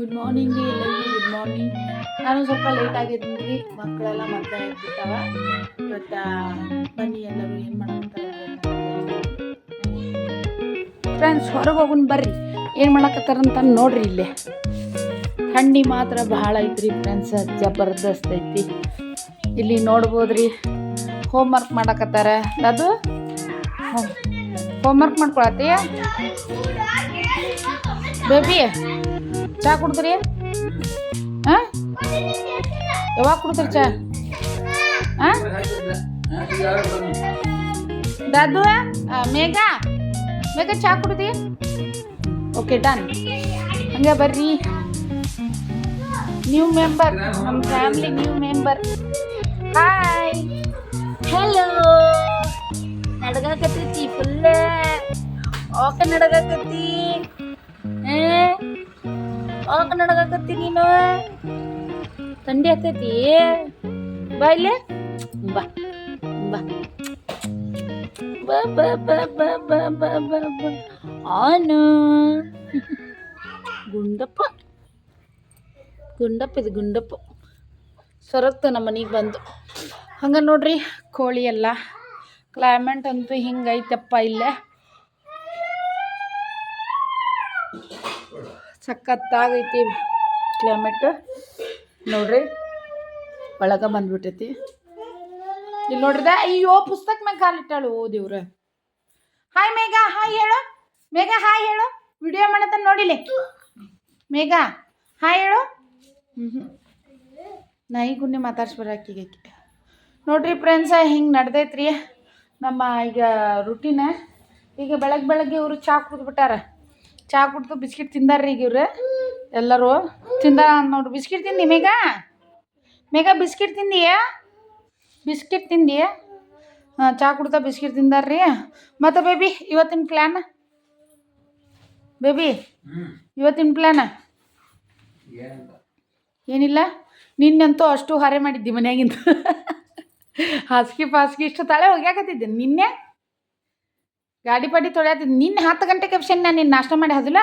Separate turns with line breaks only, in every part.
Good morning ಎಲ್ಲರಿಗೂ good morning ನಾನು ಸ್ವಲ್ಪ ಲೇಟ್ ಆಗಿದ್ದೀನಿ ರೀ ಮಕ್ಕಳೆಲ್ಲ ಮತ್ತೆ ಇರ್ತಿರ್ತಾವ. ಇವತ್ತು ಬನ್ನಿ ಎಲ್ಲರೂ ಏನು ಮಾಡಕತ್ತಾರ ಫ್ರೆಂಡ್ಸ್ ಹೊರಗೆ ಹೋಗುನ್ ಬರ್ರಿ. ಏನು ಮಾಡಕತ್ತಾರಂತ ನೋಡ್ರಿ ಇಲ್ಲೇ. ಥಂಡಿ ಮಾತ್ರ ಭಾಳ ಐತ್ರಿ ಫ್ರೆಂಡ್ಸ್ ಜಬರ್ದಸ್ತ್ ಐತಿ. ಇಲ್ಲಿ ನೋಡ್ಬೋದ್ರಿ ಹೋಮ್ವರ್ಕ್ ಮಾಡಕತ್ತಾರ. ಅದು? ಹೋಮ್. ವರ್ಕ್ ಮಾಡ್ಕೊಳತ್ತೀಯ? ಬೇಬಿ ಚಾ ಕುಡ್ದ್ರಿ? ಹಾಂ? ಯಾವಾಗ ಕುಡ್ದ್ರಿ ಚಾ? ಹಾಂ? ದಾದು? ಆ, ಮೇಘ? ಮೇಘ ಚಾ ಕುಡ್ದಿ? ಓಕೆ ಡನ್ ಹಂಗೆ ಬರ್ರಿ. ನ್ಯೂ ಮೆಂಬರ್ ನಮ್ಮ family new member hi hello ನಡಗಾಕತ್ತೈತಿ ಫುಲ್ಲ ಓಕೆ ನಡಗಾಕತ್ತಿ. ಓಕೆ ನಡಗಾಕತ್ತಿ ನೀನು? ಥಂಡಿ ಹತ್ತೈತಿ ಬಾ ಇಲ್ಲೇ. ಬಾ ಬಾ. ಬಾ ಬಾ ಬಾ ಬಾ ಬಾ ಬಾ ಆನು. ಗುಂಡಪ್ಪ. ಗುಂಡಪ್ಪ ಇದು ಗುಂಡಪ್ಪ. ಸರಕ್ತ ನಮ್ಮ ಮನೆಗೆ ಬಂದು. ಹಂಗೆ ನೋಡ್ರಿ, ಕೋಳಿ ಎಲ್ಲ. ಕ್ಲೈಮೇಟ್ ಅಂತೂ ಹಿಂಗೈತಪ್ಪ ಇಲ್ಲೇ. ಸಖತ್ತಾಗೈತಿ ಕ್ಲೈಮೇಟ್ ನೋಡ್ರಿ, ಒಳಗೆ ಬಂದ್ಬಿಟ್ಟೈತಿ. ಇಲ್ಲಿ ನೋಡ್ರಿದ, ಅಯ್ಯೋ, ಪುಸ್ತಕ ಮ್ಯಾಗ ಕಾಲಿಟ್ಟಾಳು ಓ, ದೇವ್ರ. ಹಾಯ್ ಮೇಘ. ಹಾಯ್ ಹೇಳು. ಮೇಘ ಹಾಯ್ ಹೇಳು. ವಿಡಿಯೋ ಮಾಡತ್ತ ನೋಡಿಲಿ ಮೇಘ ಹಾಯ್ ಹೇಳು. ಹ್ಞೂ ನಾಯಿ ಗುಂಡಿ ಮಾತಾಡ್ಸ್ಬರಾಕಿಗೆ ನೋಡ್ರಿ ಫ್ರೆಂಡ್ಸ ಹಿಂಗೆ ನಡ್ದೈತ್ರಿ. ನಮ್ಮ ಈಗ ರುಟೀನ ಈಗ ಬೆಳಗ್ಗೆ ಬೆಳಗ್ಗೆ ಇವರು ಚಾ ಕುಡಿದ್ಬಿಟ್ಟಾರ. ಚಾ ಕುಡ್ದು ಬಿಸ್ಕಿಟ್ ತಿಂದಾರ್ರಿ ಈಗ ಇವ್ರು. ಎಲ್ಲರೂ. ತಿಂದಾರ ನೋಡ್ರಿ. ಬಿಸ್ಕಿಟ್ ತಿಂದಿ ಮೇಘ? ಮೇಘ, ಬಿಸ್ಕಿಟ್ ತಿಂದಿಯಾ? ಬಿಸ್ಕಿಟ್ ತಿಂದಿಯಾ ಹಾಂ, ಚಾ ಕುಡ್ತಾ ಬಿಸ್ಕಿಟ್ ತಿಂದಾರ್ರಿ. ಮತ್ತು ಬೇಬಿ ಇವತ್ತಿನ ಪ್ಲ್ಯಾನ್ ಬೇಬಿ ಇವತ್ತಿನ ಪ್ಲ್ಯಾನ ಏನಿಲ್ಲ. ನಿನ್ನಂತೂ ಅಷ್ಟು ಹರೆ ಮಾಡಿದ್ದಿ ಮನ್ಯಾಗಿಂದ. ಹಾಸಿಗೆ ಪಾಸಿಗೆ ಇಷ್ಟು ತಾಳೆ ಹೋಗ್ಯಾಕತ್ತಿದ್ದೆ ನಿನ್ನೆ? ಗಾಡಿ ಪಾಡಿ ತೊಳೆಯತ್ತೆ ನಿನ್ನೆ ಹತ್ತು ಗಂಟೆ ಕೆಪ್ಷನ್ ನಾನು ನಿನ್ನ ನಾಷ್ಟ ಮಾಡಿ ಹದಿಲ್ಲ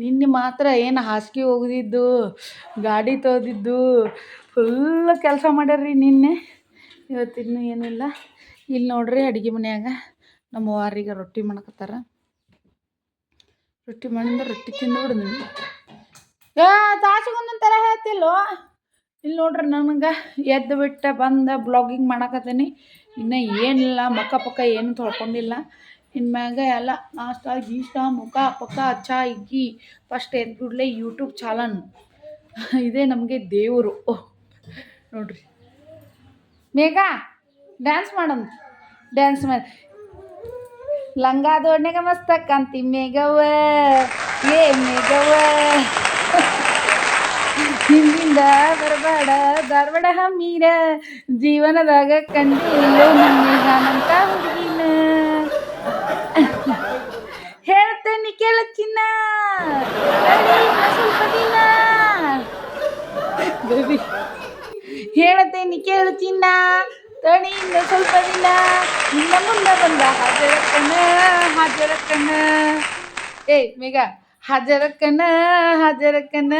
ನಿನ್ನೆ ಮಾತ್ರ ಏನು ಹಾಸಿಗೆ ಹೋಗಿದ್ದು ಗಾಡಿ ತೊಳೆದಿದ್ದು ಫುಲ್ ಕೆಲಸ ಮಾಡ್ಯಾರ್ರಿ ನಿನ್ನೆ. ಇವತ್ತಿನ್ನೂ ಏನಿಲ್ಲ ಇಲ್ಲಿ. ನೋಡ್ರಿ ಅಡುಗೆ ಮನ್ಯಾಗ ನಮ್ಮ ವಾರಿಗೆ ರೊಟ್ಟಿ ಮಾಡಕತ್ತಾರ. ರೊಟ್ಟಿ ಮಾಡಿಂದ ರೊಟ್ಟಿ ತಿಂದು ಏ ತಾಸಿಗೊಂದೊಂದು ಥರ ಹೇಳ್ತಿಲ್ಲೋ ಇಲ್ಲಿ ನೋಡ್ರಿ ನನಗೆ ಎದ್ದು ಬಿಟ್ಟ ಬಂದ ಬ್ಲಾಗಿಂಗ್ ಮಾಡಕತ್ತೀನಿ. ಇನ್ನು ಏನಿಲ್ಲ, ಮಕ್ಕ ಪಕ್ಕ ಏನು ತೊಳ್ಕೊಂಡಿಲ್ಲ. ಇನ್ಮ್ಯಾಗ ಎಲ್ಲ ನಾಷ್ಟ, ಗೀಷ್ಟ, ಮುಖ ಪಕ್ಕ ಅಚ್ಚ ಇಗ್ಗಿ ಫಸ್ಟ್ ಎದ್ದು ಕೂಡಲೇ ಯೂಟ್ಯೂಬ್ ಚಾಲನ್. ಇದೇ ನಮಗೆ ದೇವರು. ನೋಡ್ರಿ. ಮೇಘ ಡ್ಯಾನ್ಸ್ ಮಾಡೋಣ. ಡ್ಯಾನ್ಸ್ ಮಾಡಿ. ಲಂಗ ದೋಣ್ಯಾಗ ಮಸ್ತ ಕಾಂತಿ ಮೇಘವ್ವ ಏ ಮೇಘವ್ವ ಹಿಂದಿಂದ ಬರಬೇಡ ಧಾರವಾಡ ಹಮ್ಮೀರ ಜೀವನದಾಗ ಕಂಡಿಲ್ಲ ಜಾನಂತ ಹುಡುಗಿನ. ಹೇಳ್ತೇನೆ ಕೇಳ ಚಿನ್ನ ಸ್ವಲ್ಪ ದಿನ. ಹೇಳ್ತೇನೆ ಕೇಳು ಚಿನ್ನ ತಣಿಯಿಂದ ಸ್ವಲ್ಪ ದಿನ. ನಿನ್ನ ಮುಂದೆ ಬಂದ ಹಾಜರಕ್ಕನ ಹಾಜರಕ್ಕನ. ಏಯ್, ಮೇಘ, ಹಾಜರಕ್ಕನ ಹಾಜರಕ್ಕನ.